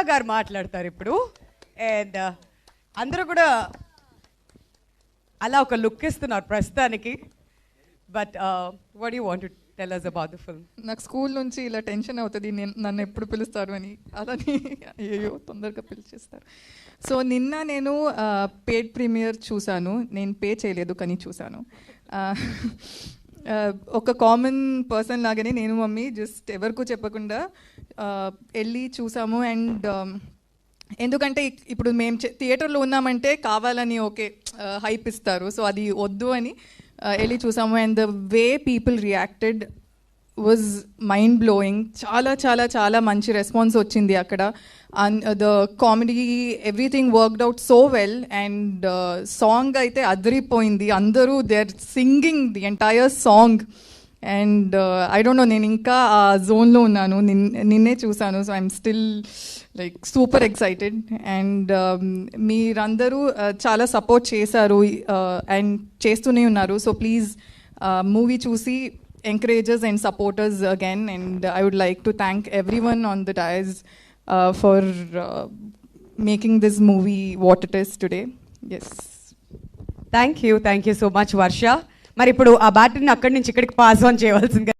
గారు మాట్లాడతారు ఇప్పుడు. అండ్ uh, అందరూ కూడా అలా ఒక లుక్ ఇస్తున్నారు ప్రస్తుతానికి. But what you want tell us about the film నాకు స్కూల్ నుంచి ఇలా టెన్షన్ అవుతుంది నేను నన్ను ఎప్పుడు పిలుస్తారు అని. అలానే అయ్యో తొందరగా పిలిచేస్తారు. సో నిన్న నేను uh, పేడ్ ప్రీమియర్ చూశాను. నేను పే చేయలేదు కానీ చూశాను. Uh, Uh, ఒక కామన్ పర్సన్ లాగానే నేను మమ్మీ జస్ట్ ఎవరికూ చెప్పకుండా uh, వెళ్ళి చూసాము అండ్ um, ఎందుకంటే ఇప్పుడు మేము థియేటర్లో ఉన్నామంటే కావాలని ఓకే uh, హైప్ ఇస్తారు. సో అది వద్దు అని వెళ్ళి చూసాము and the way people reacted was mind blowing చాలా చాలా చాలా మంచి రెస్పాన్స్ వచ్చింది అక్కడ. The comedy everything worked out so well and song అయితే అదిరిపోయింది. అందరూ they are singing the entire song and I don't know నేను ఇంకా ఆ జోన్లో ఉన్నాను. నిన్ నిన్నే చూశాను. So I'm still like super excited and మీరందరూ uh, చాలా సపోర్ట్ చేశారు uh, అండ్ చేస్తూనే ఉన్నారు. సో ప్లీజ్ మూవీ చూసి encourages and supporters again and i would like to thank everyone on the dais uh, for uh, making this movie what it is today yes Thank you. Thank you so much, Varsha. మరి ఇప్పుడు ఆ బ్యాటరీని అక్కడి నుంచి ఇక్కడికి pass on చేయవలసిందిగా